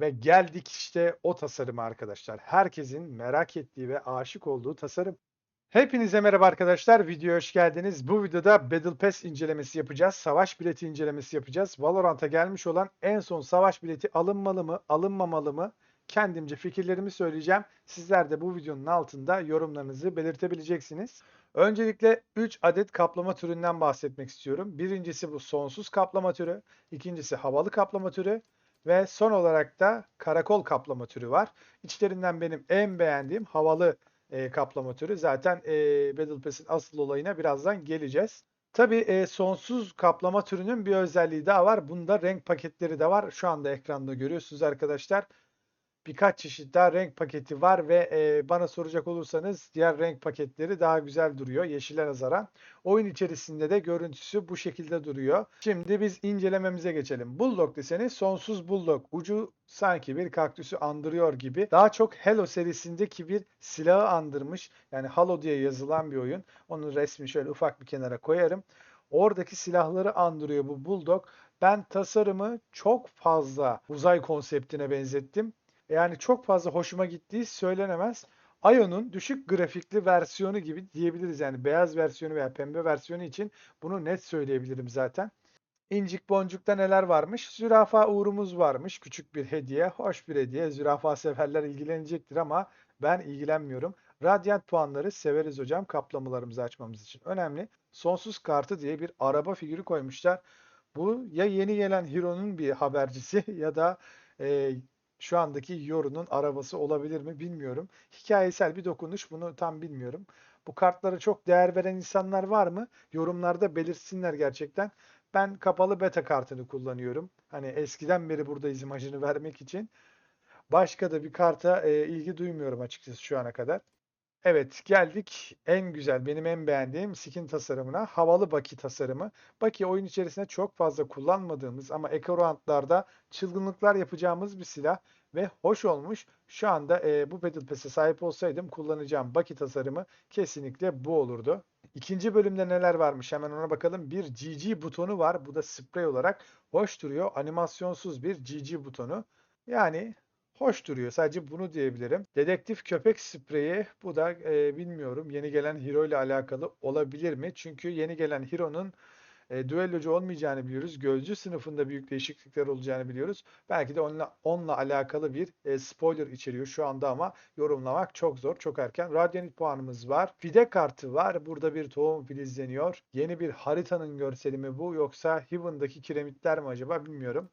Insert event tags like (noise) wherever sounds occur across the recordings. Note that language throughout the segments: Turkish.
Ve geldik işte o tasarıma arkadaşlar. Herkesin merak ettiği ve aşık olduğu tasarım. Hepinize merhaba arkadaşlar. Videoya hoş geldiniz. Bu videoda Battle Pass incelemesi yapacağız. Savaş bileti incelemesi yapacağız. Valorant'a gelmiş olan en son savaş bileti alınmalı mı, alınmamalı mı? Kendimce fikirlerimi söyleyeceğim. Sizler de bu videonun altında yorumlarınızı belirtebileceksiniz. Öncelikle 3 adet kaplama türünden bahsetmek istiyorum. Birincisi bu sonsuz kaplama türü. ikincisi havalı kaplama türü. Ve son olarak da karakol kaplama türü var. İçlerinden benim en beğendiğim havalı e, kaplama türü. Zaten e, Battle Pass'in asıl olayına birazdan geleceğiz. Tabii e, sonsuz kaplama türünün bir özelliği daha var. Bunda renk paketleri de var. Şu anda ekranda görüyorsunuz arkadaşlar. Birkaç çeşit daha renk paketi var ve e, bana soracak olursanız diğer renk paketleri daha güzel duruyor yeşile nazaran. Oyun içerisinde de görüntüsü bu şekilde duruyor. Şimdi biz incelememize geçelim. Bulldog deseni sonsuz Bulldog. Ucu sanki bir kaktüsü andırıyor gibi. Daha çok Halo serisindeki bir silahı andırmış. Yani Halo diye yazılan bir oyun. Onun resmi şöyle ufak bir kenara koyarım. Oradaki silahları andırıyor bu Bulldog. Ben tasarımı çok fazla uzay konseptine benzettim. Yani çok fazla hoşuma gittiği söylenemez. Ion'un düşük grafikli versiyonu gibi diyebiliriz. Yani beyaz versiyonu veya pembe versiyonu için bunu net söyleyebilirim zaten. İncik boncukta neler varmış? Zürafa uğrumuz varmış. Küçük bir hediye, hoş bir hediye. Zürafa severler ilgilenecektir ama ben ilgilenmiyorum. Radyant puanları severiz hocam kaplamalarımızı açmamız için. Önemli. Sonsuz kartı diye bir araba figürü koymuşlar. Bu ya yeni gelen Hero'nun bir habercisi (laughs) ya da e, şu andaki Yoru'nun arabası olabilir mi bilmiyorum. Hikayesel bir dokunuş bunu tam bilmiyorum. Bu kartlara çok değer veren insanlar var mı? Yorumlarda belirtsinler gerçekten. Ben kapalı beta kartını kullanıyorum. Hani eskiden beri buradayız imajını vermek için. Başka da bir karta e, ilgi duymuyorum açıkçası şu ana kadar. Evet geldik en güzel benim en beğendiğim skin tasarımına havalı Baki tasarımı. Baki oyun içerisinde çok fazla kullanmadığımız ama Eco çılgınlıklar yapacağımız bir silah ve hoş olmuş. Şu anda e, bu Battle Pass'e sahip olsaydım kullanacağım Baki tasarımı kesinlikle bu olurdu. İkinci bölümde neler varmış hemen ona bakalım. Bir GG butonu var. Bu da sprey olarak hoş duruyor. Animasyonsuz bir GG butonu. Yani hoş duruyor. Sadece bunu diyebilirim. Dedektif köpek spreyi bu da e, bilmiyorum yeni gelen hero ile alakalı olabilir mi? Çünkü yeni gelen hero'nun e, düellocu olmayacağını biliyoruz. Gözcü sınıfında büyük değişiklikler olacağını biliyoruz. Belki de onunla, onunla alakalı bir e, spoiler içeriyor şu anda ama yorumlamak çok zor, çok erken. Radyanit puanımız var. Fide kartı var. Burada bir tohum filizleniyor. Yeni bir haritanın görseli mi bu yoksa Heaven'daki kiremitler mi acaba bilmiyorum.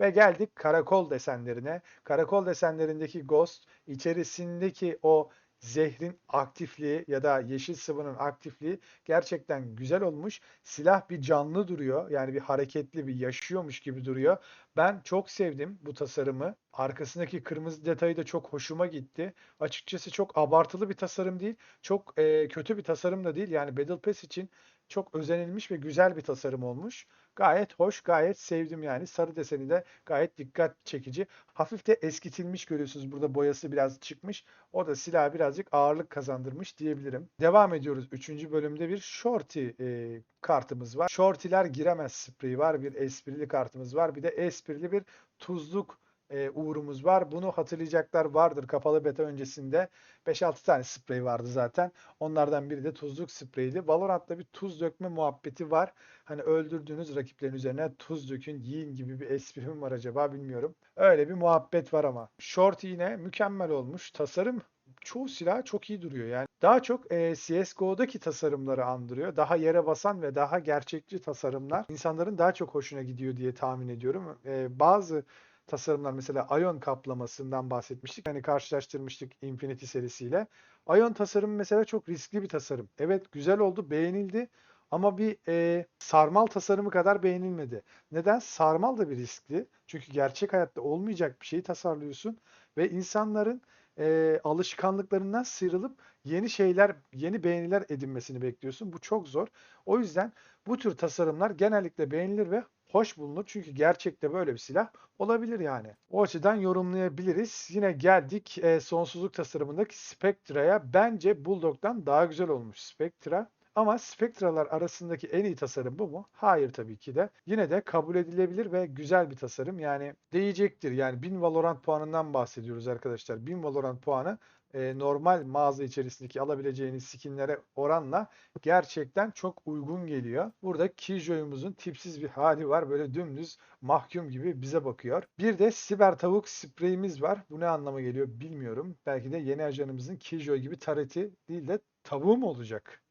Ve geldik karakol desenlerine. Karakol desenlerindeki Ghost içerisindeki o zehrin aktifliği ya da yeşil sıvının aktifliği gerçekten güzel olmuş. Silah bir canlı duruyor. Yani bir hareketli, bir yaşıyormuş gibi duruyor. Ben çok sevdim bu tasarımı. Arkasındaki kırmızı detayı da çok hoşuma gitti. Açıkçası çok abartılı bir tasarım değil. Çok e, kötü bir tasarım da değil. Yani Battle Pass için çok özenilmiş ve güzel bir tasarım olmuş. Gayet hoş, gayet sevdim yani. Sarı deseni de gayet dikkat çekici. Hafif de eskitilmiş görüyorsunuz. Burada boyası biraz çıkmış. O da silah birazcık ağırlık kazandırmış diyebilirim. Devam ediyoruz. Üçüncü bölümde bir Shorty e, kartımız var. Shorty'ler giremez spreyi var. Bir esprili kartımız var. Bir de esprili bir tuzluk e, uğrumuz var. Bunu hatırlayacaklar vardır. Kapalı beta öncesinde 5-6 tane sprey vardı zaten. Onlardan biri de tuzluk spreydi. Valorant'ta bir tuz dökme muhabbeti var. Hani öldürdüğünüz rakiplerin üzerine tuz dökün, yiyin gibi bir espri mi var acaba bilmiyorum. Öyle bir muhabbet var ama. Short yine mükemmel olmuş. Tasarım çoğu silah çok iyi duruyor. Yani daha çok e, CSGO'daki tasarımları andırıyor. Daha yere basan ve daha gerçekçi tasarımlar insanların daha çok hoşuna gidiyor diye tahmin ediyorum. E, bazı tasarımlar mesela Ion kaplamasından bahsetmiştik. Hani karşılaştırmıştık Infinity serisiyle. Ion tasarımı mesela çok riskli bir tasarım. Evet güzel oldu, beğenildi ama bir e, sarmal tasarımı kadar beğenilmedi. Neden? Sarmal da bir riskli. Çünkü gerçek hayatta olmayacak bir şeyi tasarlıyorsun ve insanların e, alışkanlıklarından sıyrılıp yeni şeyler, yeni beğeniler edinmesini bekliyorsun. Bu çok zor. O yüzden bu tür tasarımlar genellikle beğenilir ve hoş bulunur. Çünkü gerçekte böyle bir silah olabilir yani. O açıdan yorumlayabiliriz. Yine geldik e, sonsuzluk tasarımındaki Spectra'ya. Bence Bulldog'dan daha güzel olmuş Spectra. Ama Spectra'lar arasındaki en iyi tasarım bu mu? Hayır tabii ki de. Yine de kabul edilebilir ve güzel bir tasarım. Yani değecektir. Yani 1000 Valorant puanından bahsediyoruz arkadaşlar. 1000 Valorant puanı e, normal mağaza içerisindeki alabileceğiniz skinlere oranla gerçekten çok uygun geliyor. Burada Killjoy'umuzun tipsiz bir hali var. Böyle dümdüz mahkum gibi bize bakıyor. Bir de siber tavuk spreyimiz var. Bu ne anlama geliyor bilmiyorum. Belki de yeni ajanımızın Killjoy gibi tareti değil de tavuğu mu olacak?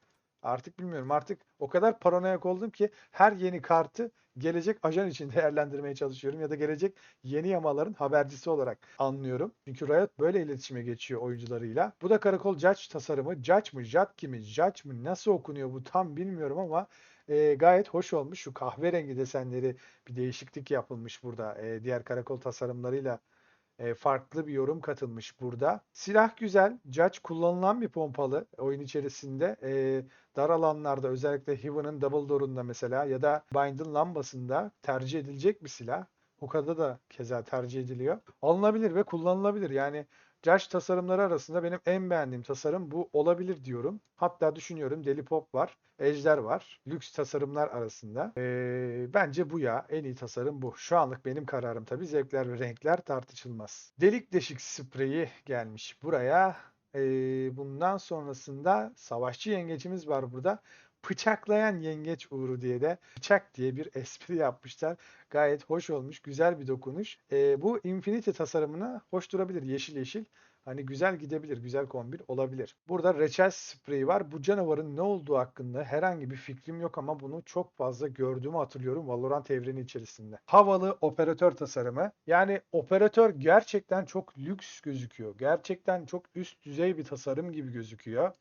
Artık bilmiyorum. Artık o kadar paranoyak oldum ki her yeni kartı gelecek ajan için (laughs) değerlendirmeye çalışıyorum ya da gelecek yeni yamaların habercisi olarak anlıyorum. Çünkü Riot böyle iletişime geçiyor oyuncularıyla. Bu da karakol Judge tasarımı. Judge mı? Judge mi? Judge mı? Nasıl okunuyor bu tam bilmiyorum ama e, gayet hoş olmuş. Şu kahverengi desenleri bir değişiklik yapılmış burada. E, diğer karakol tasarımlarıyla e, farklı bir yorum katılmış burada. Silah güzel. Judge kullanılan bir pompalı oyun içerisinde. E, dar alanlarda özellikle Heaven'ın Double Door'unda mesela ya da Bind'in lambasında tercih edilecek bir silah. Huka'da da keza tercih ediliyor. Alınabilir ve kullanılabilir. Yani Judge tasarımları arasında benim en beğendiğim tasarım bu olabilir diyorum. Hatta düşünüyorum Deli Pop var, Ejder var. Lüks tasarımlar arasında. Ee, bence bu ya. En iyi tasarım bu. Şu anlık benim kararım tabii. Zevkler ve renkler tartışılmaz. Delik deşik spreyi gelmiş buraya. Ee, bundan sonrasında savaşçı yengecimiz var burada. Bıçaklayan yengeç uğru diye de bıçak diye bir (laughs) espri yapmışlar. Gayet hoş olmuş, güzel bir dokunuş. Ee, bu Infinity tasarımına hoş durabilir, yeşil yeşil. Hani güzel gidebilir, güzel kombin olabilir. Burada reçel spreyi var. Bu canavarın ne olduğu hakkında herhangi bir fikrim yok ama bunu çok fazla gördüğümü hatırlıyorum Valorant evreni içerisinde. Havalı operatör tasarımı. Yani operatör gerçekten çok lüks gözüküyor. Gerçekten çok üst düzey bir tasarım gibi gözüküyor.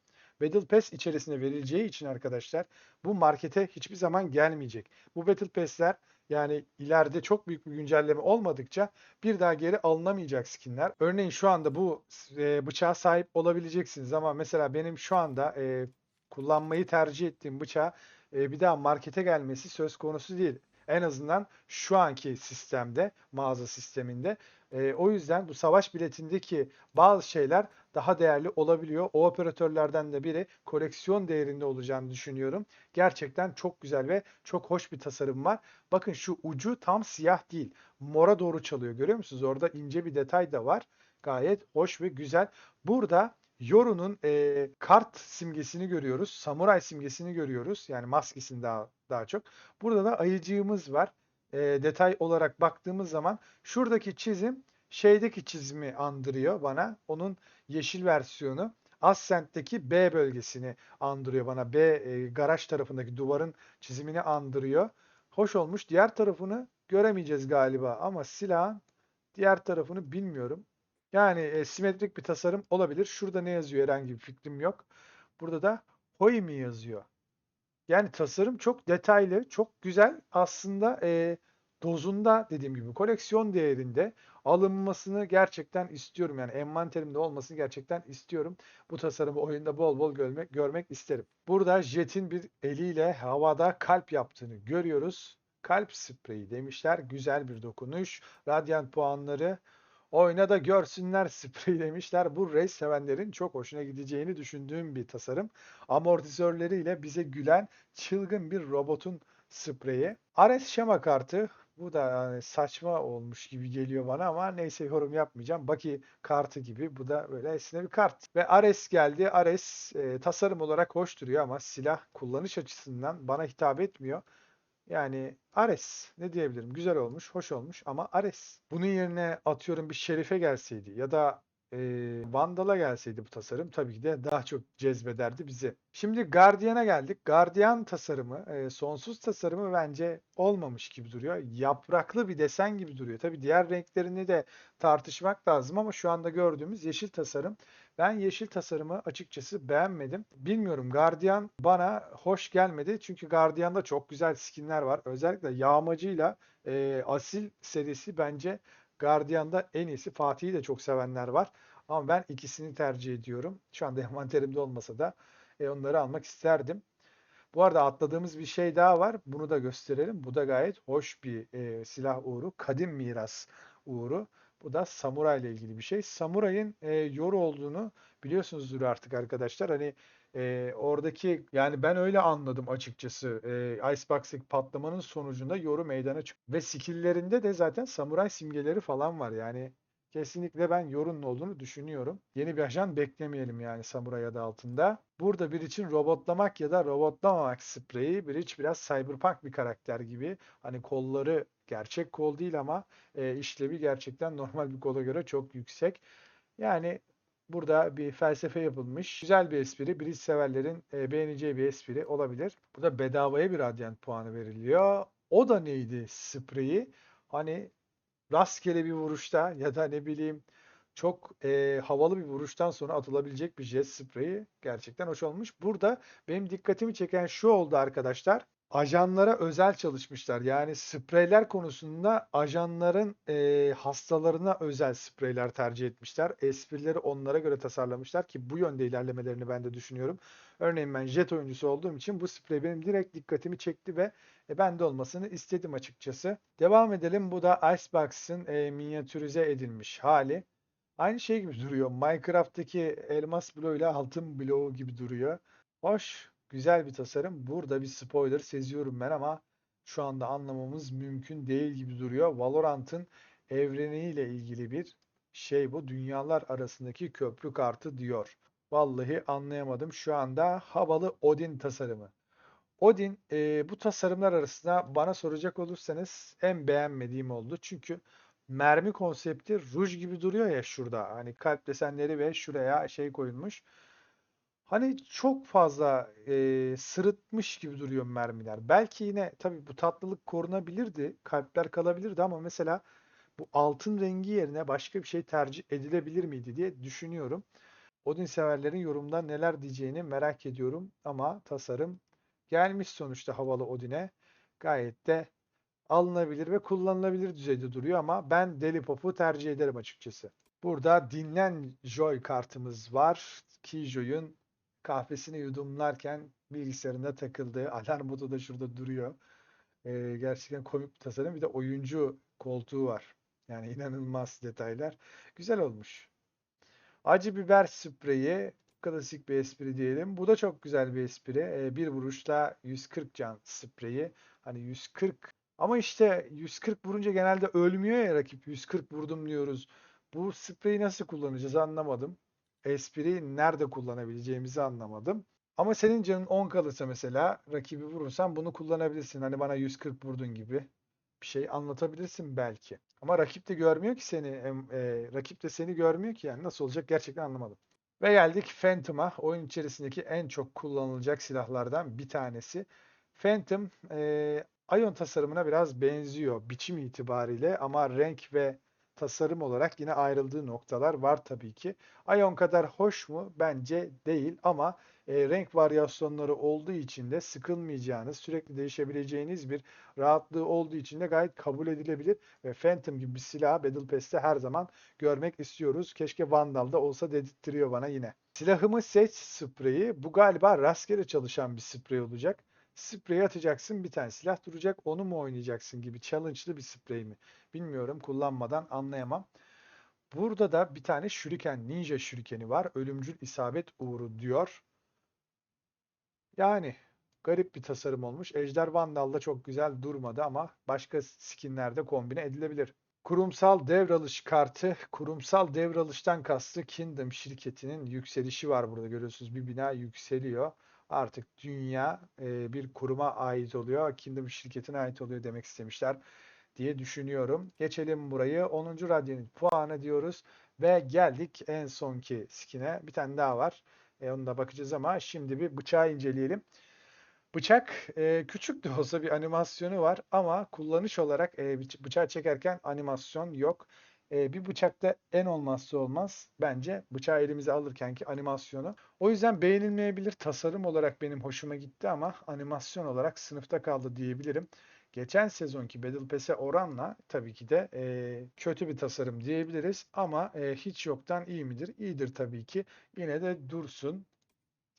Battle Pass içerisinde verileceği için arkadaşlar bu markete hiçbir zaman gelmeyecek. Bu Battle Pass'ler yani ileride çok büyük bir güncelleme olmadıkça bir daha geri alınamayacak skinler. Örneğin şu anda bu e, bıçağa sahip olabileceksiniz ama mesela benim şu anda e, kullanmayı tercih ettiğim bıçağa e, bir daha markete gelmesi söz konusu değil. En azından şu anki sistemde, mağaza sisteminde. E, o yüzden bu savaş biletindeki bazı şeyler daha değerli olabiliyor. O operatörlerden de biri koleksiyon değerinde olacağını düşünüyorum. Gerçekten çok güzel ve çok hoş bir tasarım var. Bakın şu ucu tam siyah değil. Mora doğru çalıyor. Görüyor musunuz? Orada ince bir detay da var. Gayet hoş ve güzel. Burada Yoru'nun e, kart simgesini görüyoruz. Samuray simgesini görüyoruz. Yani maskesini daha daha çok. Burada da ayıcığımız var. E, detay olarak baktığımız zaman şuradaki çizim şeydeki çizimi andırıyor bana. Onun yeşil versiyonu. Ascent'teki B bölgesini andırıyor bana. B e, garaj tarafındaki duvarın çizimini andırıyor. Hoş olmuş. Diğer tarafını göremeyeceğiz galiba ama silahın diğer tarafını bilmiyorum. Yani e, simetrik bir tasarım olabilir. Şurada ne yazıyor herhangi bir fikrim yok. Burada da Hoi mi yazıyor. Yani tasarım çok detaylı, çok güzel. Aslında e, dozunda dediğim gibi koleksiyon değerinde alınmasını gerçekten istiyorum. Yani envanterimde olmasını gerçekten istiyorum. Bu tasarımı oyunda bol bol görmek, görmek isterim. Burada Jet'in bir eliyle havada kalp yaptığını görüyoruz. Kalp spreyi demişler. Güzel bir dokunuş. Radyant puanları Oyna da görsünler (laughs) spreyi demişler. Bu race sevenlerin çok hoşuna gideceğini düşündüğüm bir tasarım. Amortisörleriyle bize gülen çılgın bir robotun spreyi. Ares şema kartı. Bu da yani saçma olmuş gibi geliyor bana ama neyse yorum yapmayacağım. Baki kartı gibi. Bu da böyle esne bir kart. Ve Ares geldi. Ares e, tasarım olarak hoş duruyor ama silah kullanış açısından bana hitap etmiyor. Yani Ares ne diyebilirim? Güzel olmuş, hoş olmuş ama Ares. Bunun yerine atıyorum bir Şerife gelseydi ya da e, Vandal'a gelseydi bu tasarım tabii ki de daha çok cezbederdi bizi. Şimdi Guardian'a geldik. Guardian tasarımı, e, sonsuz tasarımı bence olmamış gibi duruyor. Yapraklı bir desen gibi duruyor. Tabii diğer renklerini de tartışmak lazım ama şu anda gördüğümüz yeşil tasarım. Ben yeşil tasarımı açıkçası beğenmedim. Bilmiyorum Guardian bana hoş gelmedi. Çünkü Guardian'da çok güzel skinler var. Özellikle yağmacıyla e, Asil serisi bence Guardian'da en iyisi. Fatih'i de çok sevenler var. Ama ben ikisini tercih ediyorum. Şu anda (laughs) envanterimde olmasa da e, onları almak isterdim. Bu arada atladığımız bir şey daha var. Bunu da gösterelim. Bu da gayet hoş bir e, silah uğru. Kadim miras uğru. Bu da samuray ile ilgili bir şey. Samuray'ın e, yoru olduğunu biliyorsunuzdur artık arkadaşlar. Hani Ee, oradaki yani ben öyle anladım açıkçası. Ee, Icebox'taki patlamanın sonucunda Yoru meydana çıktı. Ve skill'lerinde de zaten samuray simgeleri falan var. Yani kesinlikle ben Yoru'nun olduğunu düşünüyorum. Yeni bir ajan beklemeyelim yani samuray adı altında. Burada bir için robotlamak ya da robotlamamak spreyi. Breach biraz cyberpunk bir karakter gibi. Hani kolları gerçek kol değil ama e, işlevi gerçekten (laughs) normal bir kola göre çok yüksek. Yani Burada bir felsefe yapılmış. Güzel bir espri. Bridge severlerin e, beğeneceği bir espri olabilir. Burada bedavaya bir radyant puanı veriliyor. O da neydi spreyi? Hani rastgele bir vuruşta ya da ne bileyim çok e, havalı bir vuruştan sonra atılabilecek bir jet spreyi gerçekten hoş olmuş. Burada benim dikkatimi çeken şu oldu arkadaşlar ajanlara özel çalışmışlar. Yani spreyler konusunda ajanların e, hastalarına özel spreyler tercih etmişler. Esprileri onlara göre tasarlamışlar ki bu yönde ilerlemelerini ben de düşünüyorum. Örneğin ben jet oyuncusu olduğum için bu sprey benim direkt dikkatimi çekti ve e, ben de olmasını istedim açıkçası. Devam edelim. Bu da Icebox'ın e, minyatürize edilmiş hali. Aynı şey gibi duruyor. Minecraft'taki elmas bloğu ile altın bloğu gibi duruyor. Hoş. Güzel bir tasarım. Burada bir spoiler seziyorum ben ama şu anda anlamamız mümkün değil gibi duruyor. Valorant'ın evreniyle ilgili bir şey bu. Dünyalar arasındaki köprü kartı diyor. Vallahi anlayamadım. Şu anda havalı Odin tasarımı. Odin e, bu tasarımlar arasında bana soracak olursanız en beğenmediğim oldu. Çünkü mermi konsepti ruj gibi duruyor ya şurada. Hani kalp desenleri ve şuraya şey koyulmuş. Hani çok fazla e, sırıtmış gibi duruyor mermiler. Belki yine tabii bu tatlılık korunabilirdi. Kalpler kalabilirdi ama mesela bu altın rengi yerine başka bir şey tercih edilebilir miydi diye düşünüyorum. Odin severlerin yorumda neler diyeceğini merak ediyorum ama tasarım gelmiş sonuçta havalı Odin'e. Gayet de alınabilir ve kullanılabilir düzeyde duruyor ama ben Deli Pop'u tercih ederim açıkçası. Burada dinlen Joy kartımız var. Keyjoy'un kahvesini yudumlarken bilgisayarında takıldığı (laughs) alarm modu da şurada duruyor. Ee, gerçekten komik bir tasarım. Bir de oyuncu koltuğu var. Yani (laughs) inanılmaz detaylar. Güzel olmuş. Acı biber spreyi. Klasik bir espri diyelim. Bu da çok güzel bir espri. Ee, bir vuruşta 140 can spreyi. Hani 140 ama işte 140 vurunca genelde ölmüyor ya rakip. 140 vurdum diyoruz. Bu spreyi nasıl kullanacağız anlamadım espriyi nerede kullanabileceğimizi anlamadım. Ama senin canın 10 kalırsa mesela rakibi vurursan bunu kullanabilirsin. Hani bana 140 vurdun gibi bir şey anlatabilirsin belki. Ama rakip de görmüyor ki seni. E, rakip de seni görmüyor ki yani nasıl olacak gerçekten anlamadım. Ve geldik Phantom'a. Oyun içerisindeki en çok kullanılacak silahlardan bir tanesi. Phantom e, Ion tasarımına biraz benziyor biçim itibariyle ama renk ve tasarım olarak yine ayrıldığı noktalar var tabii ki. Ion kadar hoş mu? Bence değil ama e, renk varyasyonları olduğu için de sıkılmayacağınız, sürekli değişebileceğiniz bir rahatlığı olduğu için de gayet kabul edilebilir. Ve Phantom gibi bir silah Battle Pass'te her zaman görmek istiyoruz. Keşke Vandal'da olsa dedirttiriyor bana yine. Silahımı seç spreyi. Bu galiba rastgele çalışan bir sprey olacak. Sprey atacaksın bir tane silah duracak onu mu oynayacaksın gibi challenge'lı bir sprey mi? Bilmiyorum kullanmadan anlayamam. Burada da bir tane şuriken ninja şurikeni var. Ölümcül isabet uğru diyor. Yani garip bir tasarım olmuş. Ejder Vandal'da çok güzel durmadı ama başka skinlerde kombine edilebilir. Kurumsal devralış kartı. Kurumsal devralıştan kastı Kingdom şirketinin yükselişi var burada görüyorsunuz. Bir bina yükseliyor artık dünya e, bir kuruma ait oluyor. Kingdom şirketine ait oluyor demek istemişler diye düşünüyorum. Geçelim burayı. 10. radyo'nun puanı diyoruz. Ve geldik en sonki skine. Bir tane daha var. E, onu da bakacağız ama şimdi bir bıçağı inceleyelim. Bıçak e, küçük de olsa bir animasyonu var ama kullanış olarak e, bıçağı çekerken animasyon yok. E, bir bıçakta en olmazsa olmaz bence bıçağı elimize alırkenki animasyonu. O yüzden beğenilmeyebilir. Tasarım olarak benim hoşuma gitti ama animasyon olarak sınıfta kaldı diyebilirim. Geçen sezonki Battle Pass'e oranla tabii ki de e, kötü bir tasarım diyebiliriz ama e, hiç yoktan iyi midir? İyidir tabii ki. Yine de dursun.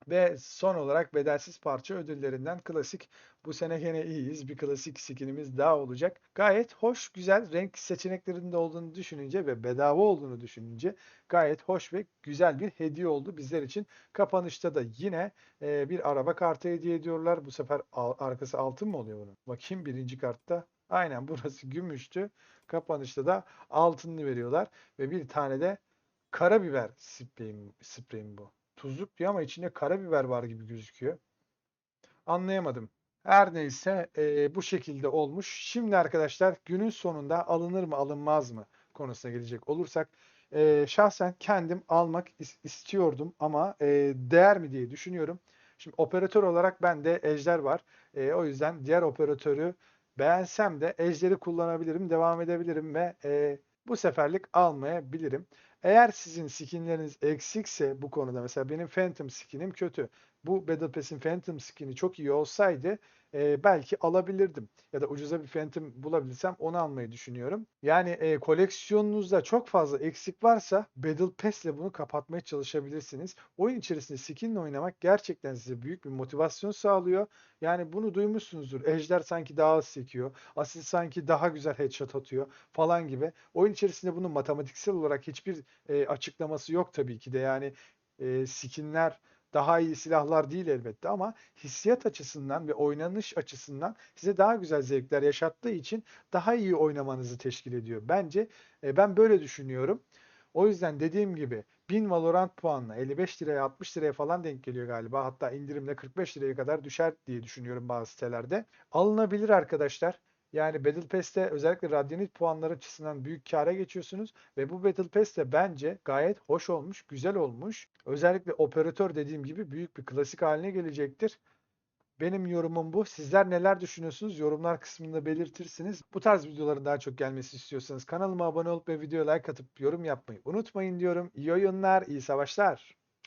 Ve son olarak bedelsiz parça ödüllerinden klasik. Bu sene gene iyiyiz. Bir klasik skinimiz daha olacak. Gayet hoş, güzel renk seçeneklerinde olduğunu düşününce ve bedava olduğunu düşününce gayet hoş ve güzel bir hediye oldu bizler için. Kapanışta da yine e, bir araba kartı hediye ediyorlar. Bu sefer al- arkası altın mı oluyor bunun? Bakayım birinci kartta. Aynen burası gümüştü. Kapanışta da altınını veriyorlar. Ve bir tane de karabiber spreyim, spreyim bu. Tuzluk diyor ama içinde karabiber var gibi gözüküyor. Anlayamadım. Her neyse e, bu şekilde olmuş. Şimdi arkadaşlar günün sonunda alınır mı alınmaz mı konusuna gelecek olursak e, şahsen kendim almak is- istiyordum ama e, değer mi diye düşünüyorum. Şimdi operatör olarak bende Ejder var. E, o yüzden diğer operatörü beğensem de Ejder'i kullanabilirim, devam edebilirim ve e, bu seferlik almayabilirim. Eğer sizin skinleriniz eksikse bu konuda mesela benim Phantom skinim kötü. Bu Battle Pass'in Phantom skin'i çok iyi olsaydı e, belki alabilirdim. Ya da ucuza bir Phantom bulabilirsem onu almayı düşünüyorum. Yani e, koleksiyonunuzda çok fazla eksik varsa Battle Pass ile bunu kapatmaya çalışabilirsiniz. Oyun içerisinde skinle oynamak gerçekten size büyük bir motivasyon sağlıyor. Yani bunu duymuşsunuzdur. Ejder sanki daha az sekiyor. Asil sanki daha güzel headshot atıyor falan gibi. Oyun içerisinde bunun matematiksel olarak hiçbir e, açıklaması yok tabii ki de. Yani e, skinler daha iyi silahlar değil elbette ama hissiyat açısından ve oynanış açısından size daha güzel zevkler yaşattığı için daha iyi oynamanızı teşkil ediyor. Bence e, ben böyle düşünüyorum. O yüzden dediğim gibi 1000 Valorant puanla 55 liraya 60 liraya falan denk geliyor galiba. Hatta indirimle 45 liraya kadar düşer diye düşünüyorum bazı sitelerde. Alınabilir arkadaşlar. Yani Battle Pass'te özellikle Radyanit puanları açısından büyük kâra geçiyorsunuz ve bu Battle Pass bence gayet hoş olmuş, güzel olmuş. Özellikle operatör dediğim gibi büyük bir klasik haline gelecektir. Benim yorumum bu. Sizler neler düşünüyorsunuz? Yorumlar kısmında belirtirsiniz. Bu tarz videoların daha çok gelmesi istiyorsanız kanalıma abone olup ve videoya like atıp yorum yapmayı unutmayın diyorum. İyi oyunlar, iyi savaşlar.